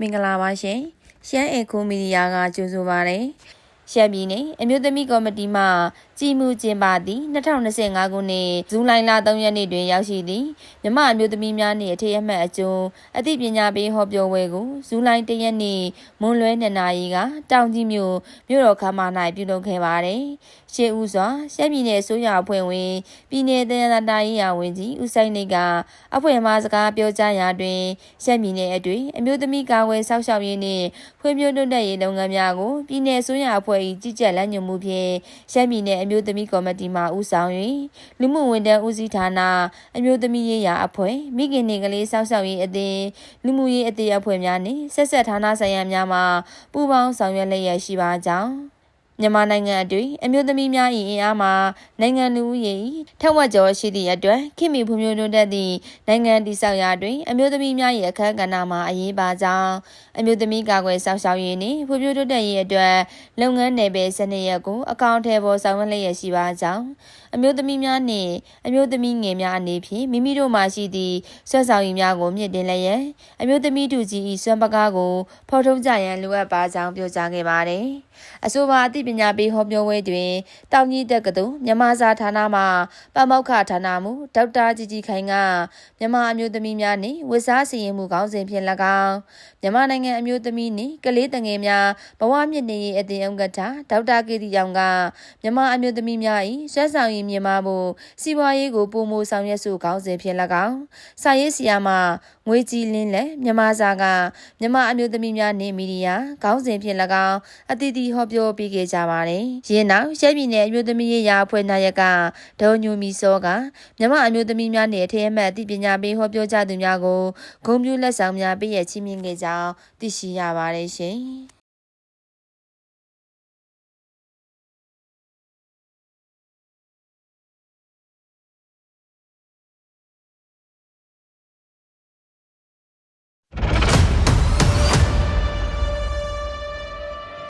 မင်္ဂလာပါရှင်ရှမ်းအေကိုမီဒီယာကကြိုဆိုပါရယ်ရှမ်းပြည်နယ်အမျိုးသမီးကော်မတီမှ ကြည်မှုကျင်းပသည့်2025ခုနှစ်ဇူလိုင်လ3ရက်နေ့တွင်ရောက်ရှိသည့်မြမအမျိုးသမီးများနှင့်အထက်အမှတ်အကျုံးအသိပညာပေးဟောပြောပွဲကိုဇူလိုင်1ရက်နေ့မွန်းလွဲ2နာရီကတောင်ကြီးမြို့မြို့တော်ခမ်းမ၌ပြုလုပ်ခဲ့ပါသည်ရှေ့ဦးစွာရှမ်းပြည်နယ်အစိုးရအဖွဲ့ဝင်ပြည်내တရားတာရေးရာဝန်ကြီးဦးဆိုင်နေကအဖွဲ့မှစကားပြောကြားရာတွင်ရှမ်းပြည်နယ်အတွင်းအမျိုးသမီးကာကွယ်စောင့်ရှောက်ရေးနှင့်ဖွံ့ဖြိုးတိုးတက်ရေးလုပ်ငန်းများကိုပြည်내အစိုးရအဖွဲ့၏ကြီးကြပ်လမ်းညွှန်မှုဖြင့်ရှမ်းပြည်နယ်အမျိုးသမီးကော်မတီမှဦးဆောင်၍လူမှုဝန်ထမ်းဦးစီးဌာနအမျိုးသမီးရေးရာအဖွဲ့မိခင်နေကလေးစောင့်ရှောက်ရေးအသင်းလူမှုရေးအသင်းအဖွဲ့များနှင့်ဆက်ဆက်ဌာနဆိုင်ရာများမှပူးပေါင်းဆောင်ရွက်လျက်ရှိပါကြောင်း မြန်မာနိုင်ငံအတွင်းအမျိုးသမီးများ၏အင်အားမှာနိုင်ငံလူဦးရေ၏ထက်ဝက်ကျော်ရှိသည့်အတွက်ခင်မီဖွံ့ဖြိုးတိုးတက်သည့်နိုင်ငံတည်ဆောက်ရာတွင်အမျိုးသမီးများ၏အခမ်းကဏ္ဍမှာအရေးပါကြောင်းအမျိုးသမီးကာကွယ်စောင့်ရှောက်ရေးနှင့်ဖွံ့ဖြိုးတိုးတက်ရေးအတွက်လုပ်ငန်းနယ်ပယ်စနစ်ရက်ကိုအကောင့်ထဲပေါ်ဆောင်ရွက်လျက်ရှိပါကြောင်းအမျိုးသမီးများနှင့်အမျိုးသမီးငယ်များအနေဖြင့်မိမိတို့မှရှိသည့်ဆွမ်းဆောင်ရည်များကိုမြင့်တင်လျက်အမျိုးသမီးတူကြီး၏စွမ်းပကားကိုဖော်ထုတ်ကြရန်လိုအပ်ပါကြောင်းပြောကြားခဲ့ပါတယ်။အဆိုပါအသိပညာပေးဟောပြောပွဲတွင်တောင်ကြီးတက္ကသိုလ်မြန်မာစာဌာနမှပမောက္ခဌာနမှဒေါက်တာကြည်ကြည်ခိုင်ကမြန်မာအမျိုးသမီးများနှင့်ဝတ်စားစီရင်မှုခေါင်းစဉ်ဖြင့်၎င်းမြန်မာနိုင်ငံအမျိုးသမီးနှင့်ကလေးတငယ်များဘဝမြင့်နေရေးအသင်းဥက္ကဋ္ဌဒေါက်တာကေတီယောင်ကမြန်မာအမျိုးသမီးများ၏ဆွမ်းဆောင်ရည်မြင့်မားဖို့စီးပွားရေးကိုပုံမဆောင်ရွက်စုခေါင်းစဉ်ဖြင့်၎င်းစာရေးဆရာမငွေကြည်လင်းလက်မြန်မာစာကမြန်မာအမျိုးသမီးများနှင့်မီဒီယာခေါင်းစဉ်ဖြင့်၎င်းအတီးတီဟောပြောပေးခဲ့ကြပါတယ်။ရင်းနောက်ရှမ်းပြည်နယ်အမျိုးသမီးရေးရာအဖွဲ့နာယကဒေါ်ညူမီစောကမြန်မာအမျိုးသမီးများနှင့်အထက်အမှတ်အသိပညာပေးဟောပြောကြသူများကိုဂုဏ်ပြုလက်ဆောင်များပေးရချီးမြှင့်ခဲ့ကြောင်းသိရှိရပါတယ်ရှင်။